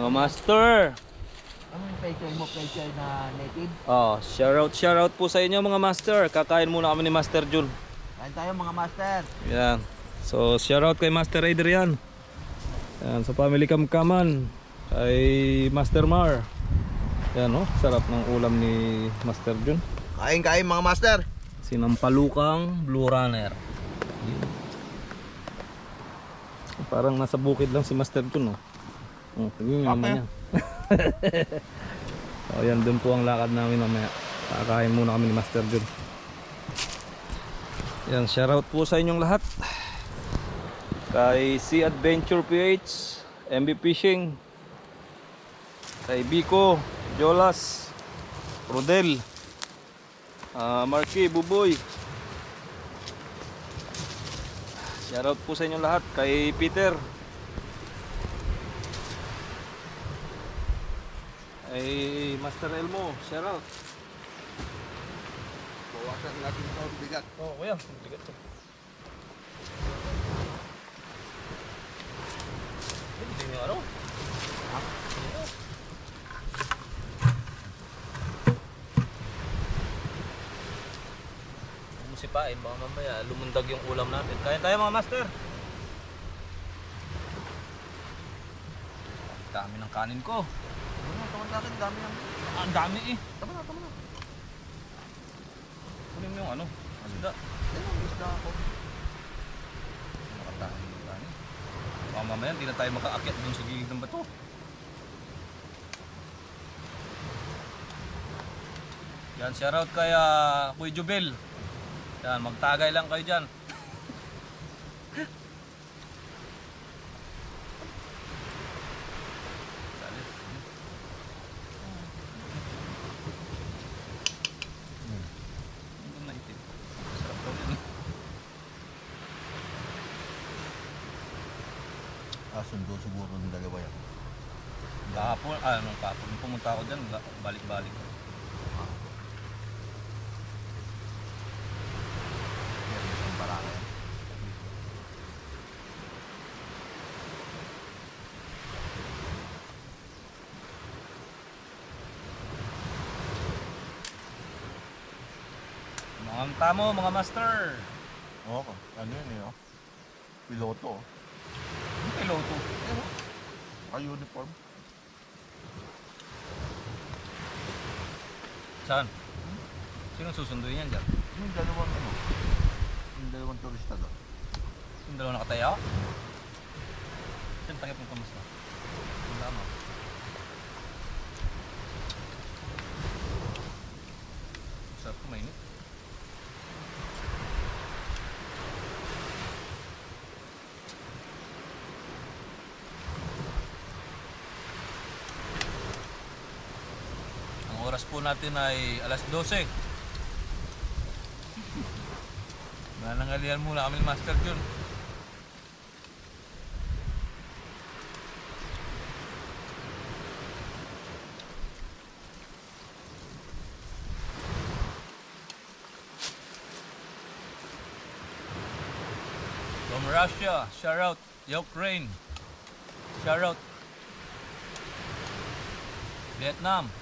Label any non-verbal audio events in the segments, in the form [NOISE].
Mga master. Ano yung pechay mo? Pechay na native? Oh, shoutout, shoutout po sa inyo mga master. Kakain muna kami ni Master Jun. Kain tayo mga master. Yan. So, shoutout kay Master Raider yan. Yan, sa family Kamkaman. Kay Master Mar. Yan oh, sarap ng ulam ni Master Jun. Kain kain mga master. Sinampalukang Blue Runner. Yun. Parang nasa bukid lang si Master Jun oh. Oh, naman yan. so, [LAUGHS] yan dun po ang lakad namin mamaya. Kakain muna kami ni Master Jun. Yan, shoutout po sa inyong lahat. Kay Sea Adventure PH, MB Fishing, kay Biko, Jolas, Rodel, Ah, Marky, Buboy. Shoutout po sa inyo lahat kay Peter. Kay Master Elmo, shoutout. Bawasan natin ito ang bigat. Oh, kuya, bigat to. Hindi niyo ano? Musipain, baka mamaya lumundag yung ulam natin. Kaya tayo mga master. Dami ng kanin ko. Natin, dami ng... Ah, Ang dami eh. Tama na, tama na. Kunin mo yung ano. Masda. Yan ang isda ako. Nakatahin yung kanin. Baka mamaya hindi na tayo makaakyat dun sa gilid ng bato. Yan, shoutout kay uh, Kuya Jubel. Yan, magtagay lang kayo dyan. Salit. Ang ganda itim. Sarap daw yun. Ah, sundo siguro ng dalawa yan. Kahapon, ah, nung kahapon, pumunta ako dyan, ba- balik-balik. Yan, isang baraka yan. Mga tamo, mga master. Oo, ano yun eh, oh. Piloto, oh. Ano? Ay, uniform. Saan? Sino susunduin yan dyan? Yung dalawang ano, yung dalawang turista doon. Yung dalawa nakataya? Saan takip ng kamusta? Wala mo. Sarap ko oras po natin ay alas 12. Nanangalian muna kami Master Jun. From Russia, shout out Ukraine. Shout out Vietnam.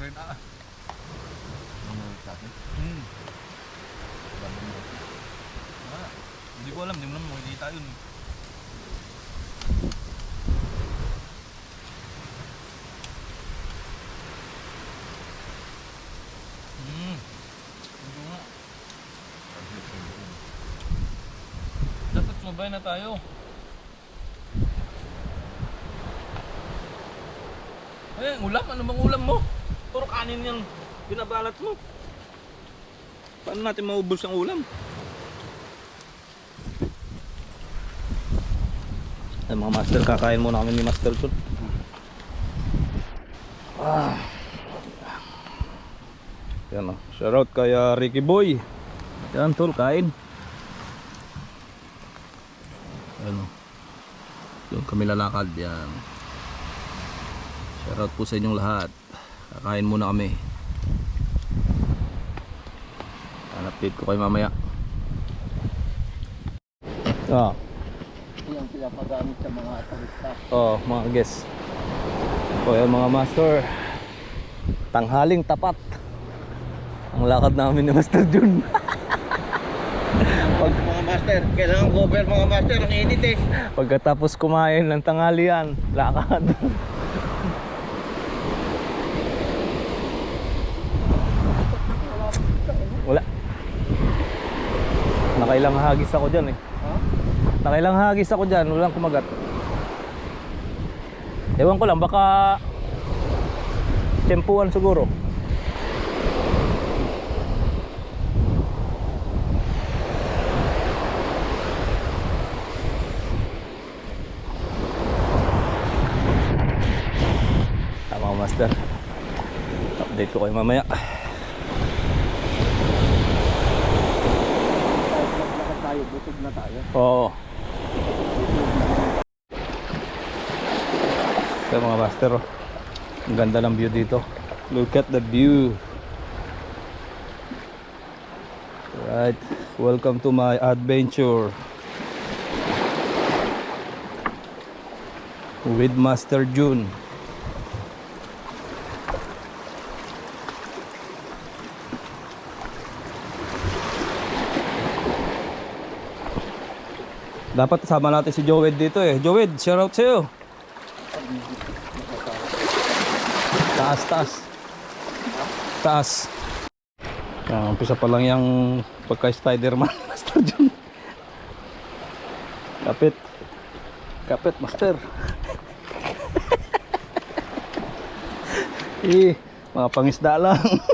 Ah. Ano sa atin? Hmm. Ah, hindi ko alam, hindi mo naman makikita yun. eh. Hmm. Nga. Dapat sumabay na tayo. Ay, ulam. Ano bang ulam mo? Puro kanin yung binabalat mo. Paano natin maubos ang ulam? Ay, mga master, kakain muna kami ni Master Chul. Ah. Yan o. Shoutout kay ah, Ricky Boy. Yan tol, kain. Ano? Yung kami lalakad. Yan. Shoutout po sa inyong lahat. Kakain muna kami. Update ko kayo mamaya. Ah. Yung pinapagamit sa mga turista. Oh, mga guests. O yan mga master. Tanghaling tapat. Ang lakad namin ni Master Jun. [LAUGHS] Pag, Mga master, kailangan cover mga master, ang init eh. pagkatapos kumain ng tanghalian, lakad. Nakailang hagis ako dyan eh. Ha? Nakailang hagis ako dyan, walang kumagat. Ewan ko lang, baka tempuan siguro. Tama master. Update ko kayo mamaya. Lakad tayo, busog na tayo. Oo. Ito mga master oh. Ang ganda ng view dito. Look at the view. Right. Welcome to my adventure. With Master June. Dapat sama natin si Joed dito eh. Joed, shout out sa'yo. Taas, taas. Taas. Yan, umpisa pa lang yung pagka Spider-Man, [LAUGHS] Master John. Kapit. Kapit, Master. [LAUGHS] eh, mga pangisda lang. [LAUGHS]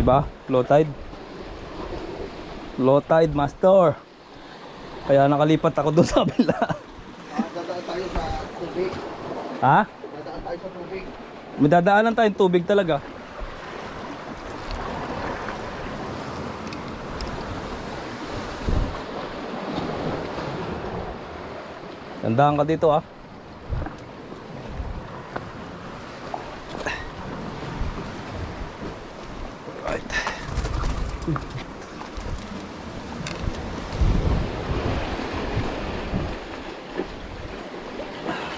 Di ba? Low tide. Low tide, master. Kaya nakalipat ako doon [LAUGHS] sa kabila. Ah, dadaan tayo sa tubig. ha? Dadaan tayo sa tubig. May dadaanan tayong tubig talaga. Tandaan ka dito ah.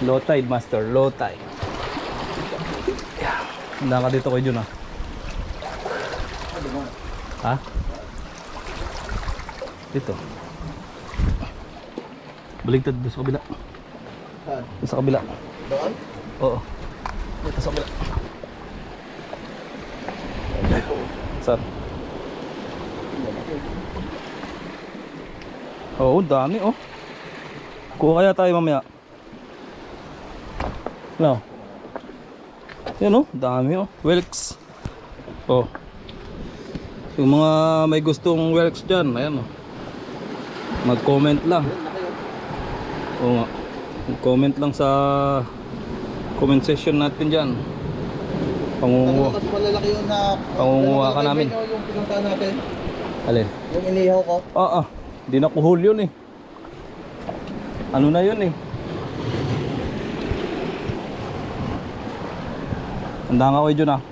Low tide master, low tide. Tandaan ka dito kay Jun ah. Ha? Dito. Baligtad doon sa kabila. Doon sa kabila. Doon? Oo. Dito sa kabila. Saan? Oo, dami oh. Kuha kaya tayo mamaya. No. Yan oh, dami oh. Welks. Oh. Yung mga may gustong welks dyan, ayan oh. Mag-comment lang. Oo nga. Mag-comment lang sa comment section natin dyan. Pangunguha. Mas malalaki yun na... Pangunguha ka namin. Yung, pinuntahan natin. Alin? Yung inihaw ko. Ah, ah. Di na kuhol yun eh. Ano na yun eh. Handa nga kayo dyan ah.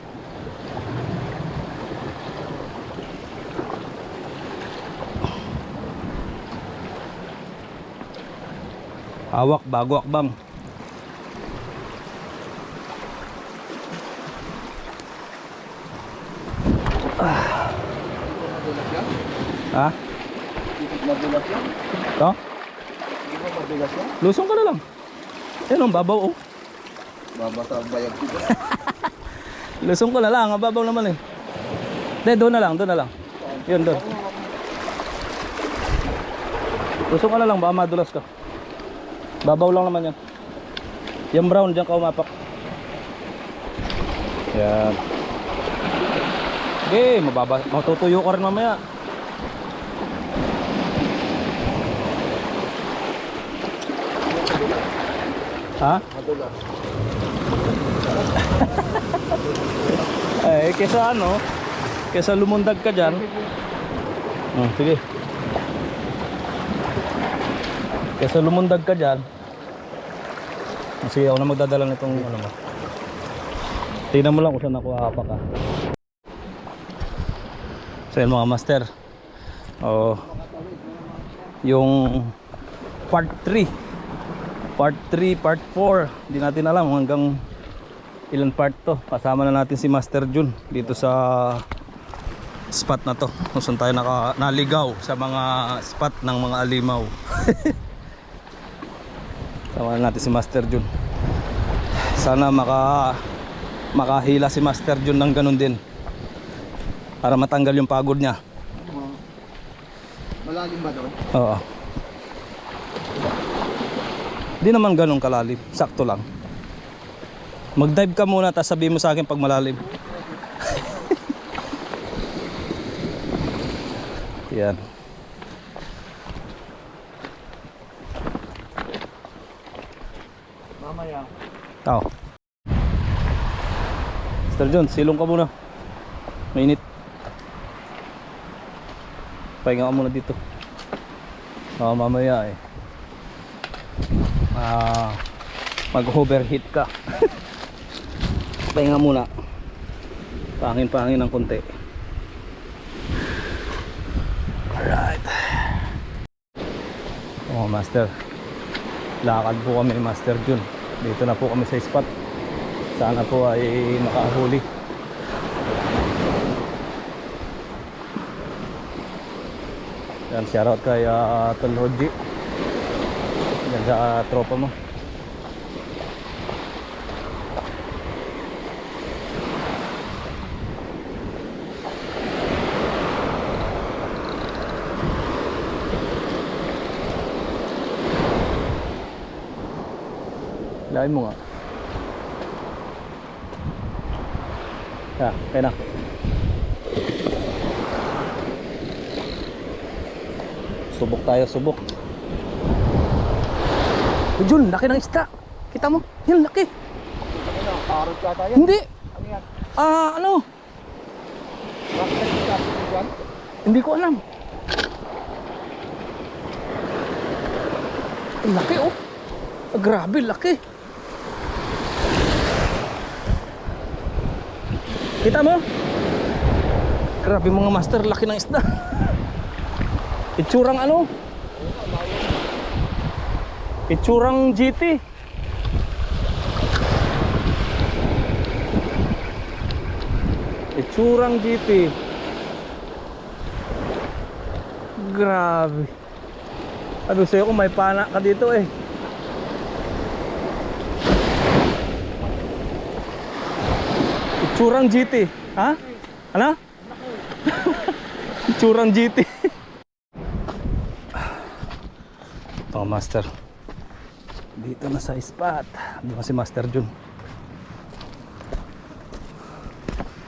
Hawak bago akbang. Yan? Ha? Madulas yan? Ito? Hindi ba madulas yan? Lusong ka na lang. Yan ang babaw oh. Babasa ang bayag dito. [LAUGHS] Lusong ka na lang, ang babaw naman eh. Hindi, doon na lang, doon na lang. Yun, doon. Lusong ka na lang, baka madulas ka. Babaw lang naman yan. Yung brown, dyan ka umapak. Yan. Okay, mababa, matutuyo ka rin mamaya. Ha? Madulas. [LAUGHS] Eh, kesa ano, kesa lumundag ka dyan. Hmm, sige. Kesa lumundag ka dyan. Sige, ako na magdadala nitong ano mo. Tingnan mo lang kung saan ako aapak ka. So yun mga master. Oh, yung part 3. Part 3, part 4. Hindi natin alam hanggang ilan part to. Kasama na natin si Master Jun dito sa spot na to. Kung saan tayo naka, naligaw sa mga spot ng mga alimaw. [LAUGHS] Sama na natin si Master Jun. Sana maka makahila si Master Jun ng ganun din. Para matanggal yung pagod niya. Malalim ba doon? Oo. Di naman ganun kalalim. Sakto lang. Mag-dive ka muna tapos sabihin mo sa akin pag malalim. [LAUGHS] Yan. Mamaya. Tao. Mr. John, silong ka muna. Mainit. Pahinga ka muna dito. Baka mamaya eh. Ah, mag-overheat ka. [LAUGHS] Pahinga muna. Pangin-pangin ng konti. Alright. Oh, master. Lakad po kami ni Master Jun. Dito na po kami sa spot. Sana po ay makahuli. Yan, shoutout kay uh, Tol Roji. Yan sa ah, tropa mo. Lain mo nga. Ya, kaya na. Subok tayo, subok. Jun, laki ng isda. Kita mo? Yan, laki. Ano, parot yata yan. Hindi. Ano yan? Ah, ano? Hindi ko alam. Laki, oh. Ah, grabe, laki. Kita mo? Grabe mga master, laki ng isda. [LAUGHS] Itsurang ano? Itsurang GT. Itsurang GT. Grabe. Sabi sa'yo kung may pana ka dito eh. Itsurang GT. Ha? Ano? [LAUGHS] Itsurang GT. Ito [SIGHS] master. Dito na sa spot. Ba si Master Jun?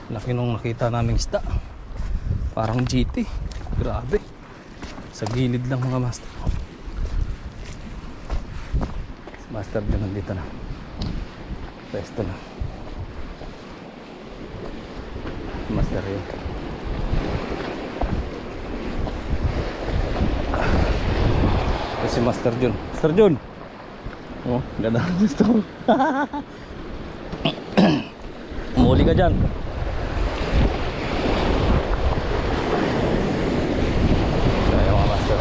Laki nung nakita naming isda. Parang GT. Grabe. Sa gilid lang mga master. Si Master Jun nandito na. Pwesto na. Si Master yun. Si Master Jun. Master Jun! Oh, ganda gusto ko. [COUGHS] Umuli ka dyan. Kaya mga master.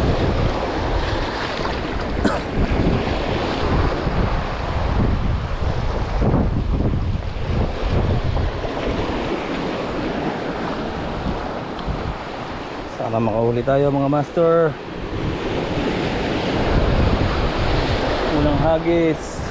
Sana makahuli tayo mga master. Unang hagis.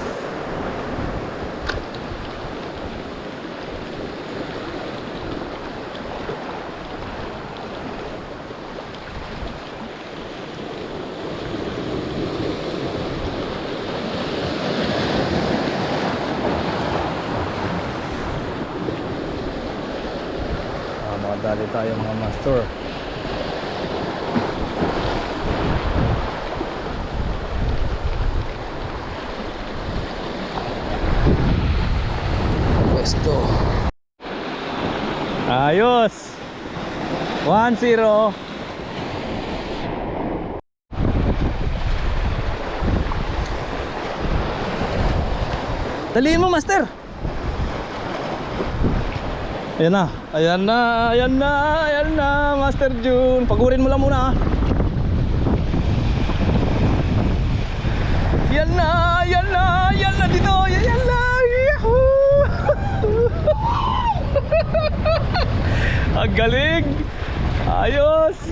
Ah, makadali tayo mga master. Pwesto. Ayos. 1-0. Daliin mo, master. Ayan na. Ayan na. Ayan na. Ayan na, Master June. Pagurin mo lang muna. ah. Yan na. Yan na. Yan na dito. Yan, yan na. Yahoo! Ang galing. Ayos. [LAUGHS]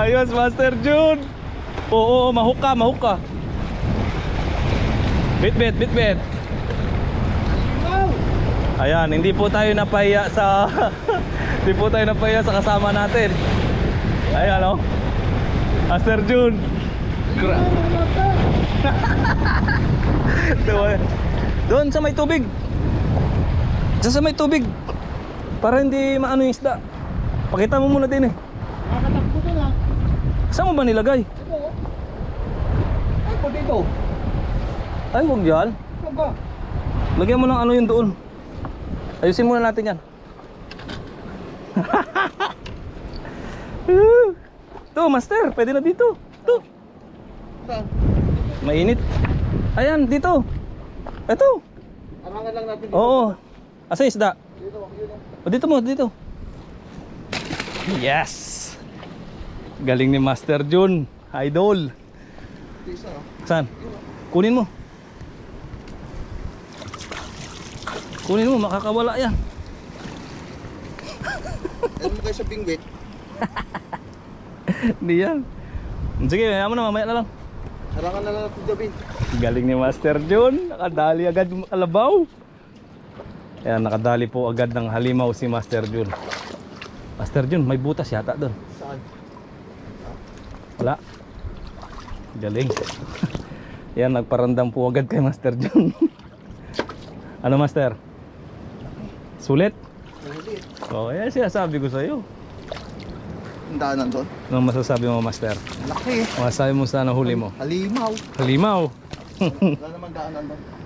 Ayos, Master June. Oo, mahuka, mahuka. Bit, bit, bit, bit. Ayan, hindi po tayo napahiya sa [LAUGHS] hindi po tayo napahiya sa kasama natin. Ayan oh. Master June. Gra- [LAUGHS] Doon sa may tubig. Diyan sa may tubig. Para hindi maano yung isda. Pakita mo muna din eh. Nakatakbo ka na. Saan mo ba nilagay? Ito. Ay, po dito. Ay, huwag dyan. Saan ba? Lagyan mo ng ano yun doon. Ayusin muna natin yan. [LAUGHS] to, master, pwede na dito. To, Saan? mainit. Ayan, dito. Ito. Arangan lang natin dito. Oo. Asa isda? Dito. O dito mo, dito. Yes. Galing ni Master Jun. Idol. Saan? Kunin mo. Kunin mo, makakawala yan. Ano mo kayo sa bingwit? [LAUGHS] Hindi yan. Sige, kaya mo na, mamaya na lang. Arangan na lang natin gabi. Galing ni Master Jun. Nakadali agad kalabaw. Ayan, nakadali po agad ng halimaw si Master Jun. Master Jun, may butas yata doon. Saan? Wala. Galing. [LAUGHS] Yan, nagparandam po agad kay Master Jun. [LAUGHS] ano, Master? Sulit? Hindi. Oo, oh, yan sinasabi ko sa'yo. Ang daanan doon. Anong masasabi mo, Master? Laki. Masasabi mo sa nahuli mo? Halimaw. Halimaw. Wala naman daanan doon. [LAUGHS]